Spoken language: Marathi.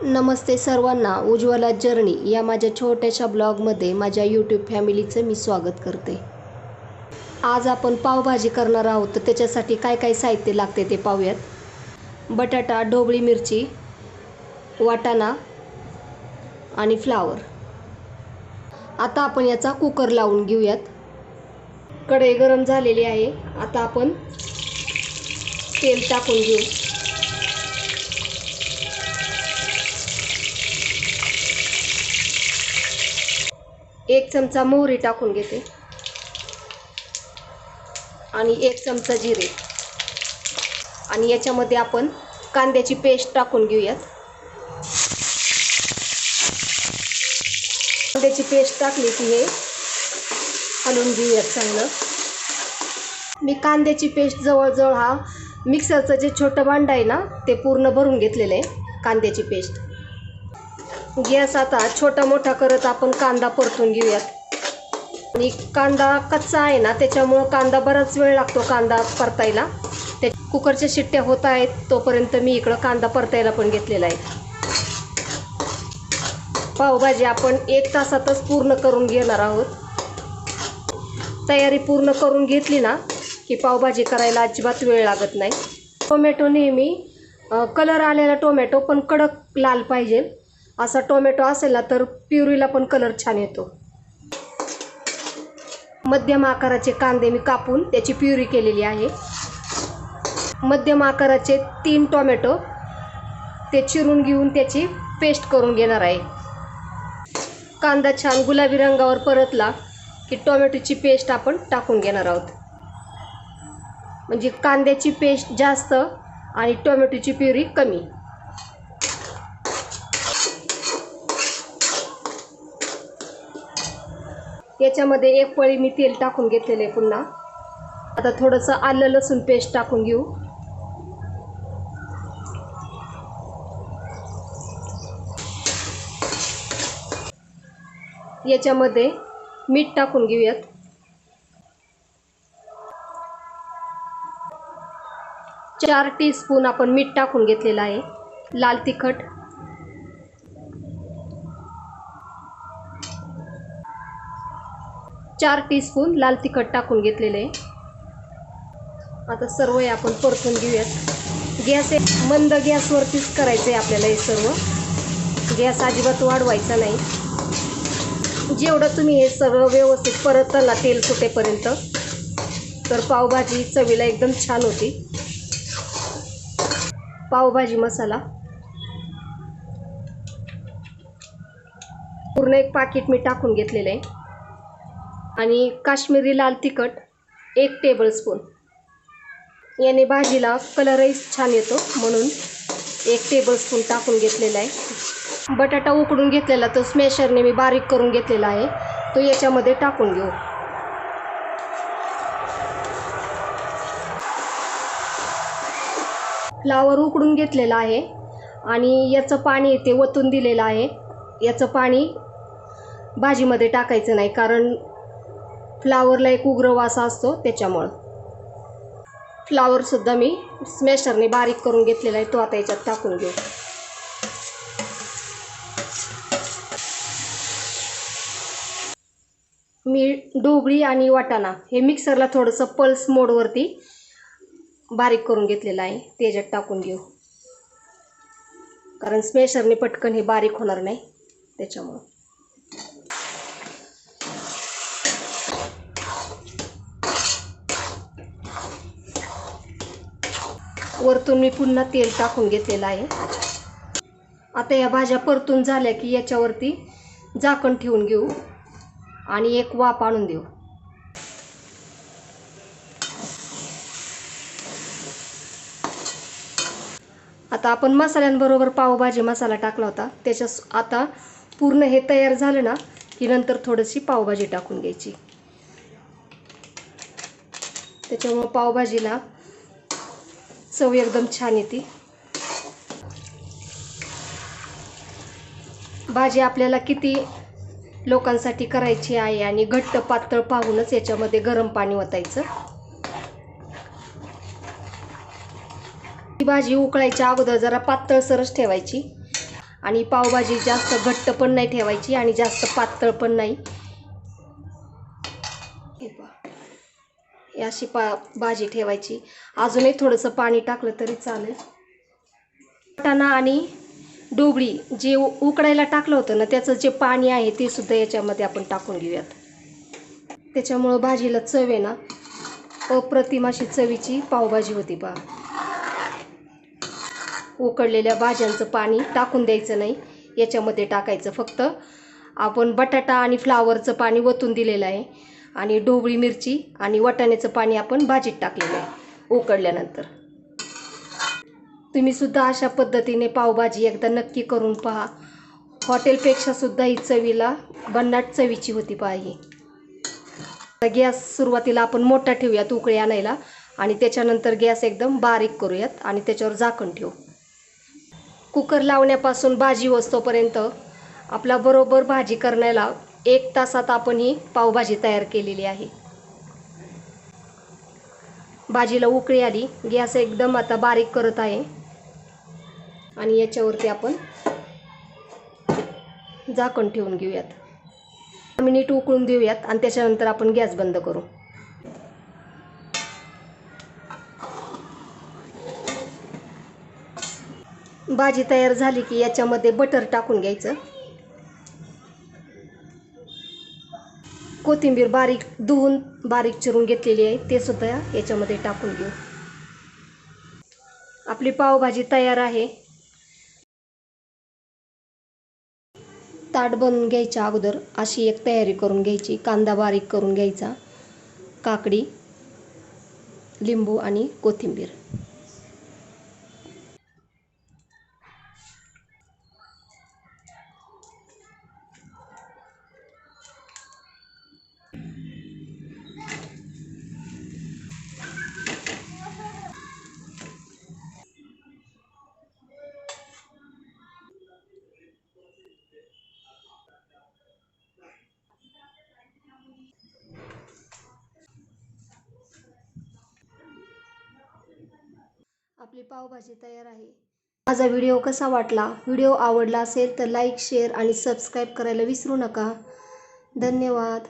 नमस्ते सर्वांना उज्ज्वला जर्नी या माझ्या छोट्याशा ब्लॉगमध्ये माझ्या यूट्यूब फॅमिलीचं मी स्वागत करते. आज आपण पावभाजी करणार आहोत तर त्याच्यासाठी काय काय साहित्य लागते ते पाहूयात. बटाटा ढोबळी मिरची वाटाणा आणि फ्लावर. आता आपण याचा कुकर लावून घेऊयात. कढई गरम झालेली आहे. आता आपण तेल टाकून घेऊ. एक चमचा मोहरी टाकून घेते. आणि एक चमचा जिरे. आणि याच्यामध्ये आपण कांद्याची पेस्ट टाकून घेऊयात. कांद्याची पेस्ट टाकली की हे हलवून घेऊयात चांगलं. मी कांद्याची पेस्ट जवळजवळ हा मिक्सरचं जे छोटं भांडं आहे ना ते पूर्ण भरून घेतलेलं आहे कांद्याची पेस्ट. गॅस आता छोटा मोठा करत आपण कांदा परतून घेऊयात. आणि कांदा कच्चा आहे ना त्याच्यामुळं कांदा बराच वेळ लागतो कांदा परतायला. त्या कुकरच्या शिट्ट्या होत आहेत तोपर्यंत मी इकडं कांदा परतायला पण घेतलेला आहे. पावभाजी आपण एक तासातच पूर्ण करून घेणार आहोत. तयारी पूर्ण करून घेतली ना की पावभाजी करायला अजिबात वेळ लागत नाही. टोमॅटो नेहमी कलर आलेला टोमॅटो पण कडक लाल पाहिजे. असा टोमॅटो असेल ना तर प्युरीला पण कलर छान येतो. मध्यम आकाराचे कांदे मी कापून त्याची प्युरी केलेली आहे. मध्यम आकाराचे तीन टोमॅटो ते चिरून घेऊन त्याची पेस्ट करून घेणार आहे. कांदा छान गुलाबी रंगावर परतला की टोमॅटोची पेस्ट आपण टाकून घेणार आहोत. म्हणजे कांद्याची पेस्ट जास्त आणि टोमॅटोची प्युरी कमी. याच्यामध्ये एक पळी मी तेल टाकून घेतलेलं आहे पुन्हा. आता थोडंसं आलं लसूण पेस्ट टाकून घेऊ. याच्यामध्ये मीठ टाकून घेऊयात. चार टीस्पून आपण मीठ टाकून घेतलेलं आहे. लाल तिखट. चार टीस्पून लाल तिखट टाकून घेतलेले. आहे आता सर्व हे आपण परतून घेऊयात. गॅस एक मंद गॅसवरतीच करायचं आहे आपल्याला हे सर्व. गॅस अजिबात वाढवायचा नाही. जेवढं तुम्ही हे सर्व व्यवस्थित परतलं तेल सुटेपर्यंत तर पावभाजी चवीला एकदम छान होती. पावभाजी मसाला. पूर्ण एक पाकिट मी टाकून घेतलेलं आहे. आणि काश्मीरी लाल तिखट एक टेबलस्पून याने भाजीला कलरही छान येतो म्हणून एक टेबलस्पून टाकून घेतलेला आहे. बटाटा उकडून घेतलेला तो स्मॅशरने मी बारीक करून घेतलेला आहे. तो याच्यामध्ये टाकून घेऊ. फ्लावर उकडून घेतलेला आहे आणि याचं पाणी ते वतून दिलेलं आहे. याचं पाणी भाजीमध्ये टाकायचं नाही कारण फ्लावरला एक उग्र वासा असतो त्याच्यामुळं. फ्लावरसुद्धा मी स्मॅशरने बारीक करून घेतलेला आहे तो आता याच्यात टाकून घेऊ. मी डोबळी आणि वाटाणा हे मिक्सरला थोडंसं पल्स मोडवरती बारीक करून घेतलेलं आहे त्याच्यात टाकून घेऊ. कारण स्मॅशरने पटकन हे बारीक होणार नाही त्याच्यामुळं. वरतून मी पुन्हा तेल टाकून घेतलेलं आहे. आता या भाज्या परतून झाल्या की याच्यावरती झाकण ठेवून घेऊ आणि एक वाफ आणून देऊ. आता आपण मसाल्यांबरोबर पावभाजी मसाला टाकला होता. त्याच्या आता पूर्ण हे तयार झालं ना की नंतर थोडीशी पावभाजी टाकून घ्यायची. त्याच्यामुळं पावभाजीला चव एकदम छान येते. भाजी आपल्याला किती लोकांसाठी करायची आहे आणि घट्ट पातळ पाहूनच याच्यामध्ये गरम पाणी ओतायचं. ही भाजी उकळायच्या अगोदर जरा पातळसरच ठेवायची. आणि पावभाजी जास्त घट्ट पण नाही ठेवायची आणि जास्त पातळ पण नाही हे पहा. ही अशी पा भाजी ठेवायची. अजूनही थोडंसं पाणी टाकलं तरी चालेल. वाटाणा आणि डोबळी जे उ- उकडायला टाकलं होतं ना त्याचं जे पाणी आहे ते सुद्धा याच्यामध्ये आपण टाकून घेऊयात. त्याच्यामुळं भाजीला चव आहे ना अप्रतिमाशी चवीची पावभाजी होती बा. उकडलेल्या भाज्यांचं पाणी टाकून द्यायचं नाही याच्यामध्ये टाकायचं फक्त. आपण बटाटा आणि फ्लावरचं पाणी वतून दिलेलं आहे. आणि ढोबळी मिरची आणि वाटाण्याचं पाणी आपण भाजीत टाकलेलं आहे उकडल्यानंतर. तुम्ही सुद्धा अशा पद्धतीने पावभाजी एकदा नक्की करून पहा. हॉटेलपेक्षासुद्धा ही चवीला भन्नाट चवीची होती पहा ही. गॅस सुरुवातीला आपण मोठा ठेवूयात उकळी आणायला आणि त्याच्यानंतर गॅस एकदम बारीक करूयात आणि त्याच्यावर झाकण ठेवू. कुकर लावण्यापासून भाजी वस्तोपर्यंत आपला बरोबर भाजी करण्याला एक तासात आपण ही पावभाजी तयार केलेली आहे. भाजीला उकळी आली गॅस एकदम आता बारीक करत आहे. आणि याच्यावरती आपण झाकण ठेवून घेऊयात. मिनिट उकळून देऊयात आणि त्याच्यानंतर आपण गॅस बंद करू. भाजी तयार झाली की याच्यामध्ये बटर टाकून घ्यायचं. कोथिंबीर बारीक धुवून बारीक चिरून घेतलेली आहे. ते सुद्धा याच्यामध्ये टाकून घेऊ. आपली पावभाजी तयार आहे. ताट बनवून घ्यायच्या अगोदर अशी एक तयारी करून घ्यायची. कांदा बारीक करून घ्यायचा काकडी लिंबू आणि कोथिंबीर. आपली पावभाजी तयार आहे. माझा व्हिडिओ कसा वाटला? व्हिडिओ आवडला असेल तर लाईक शेअर आणि सबस्क्राईब करायला विसरू नका. धन्यवाद.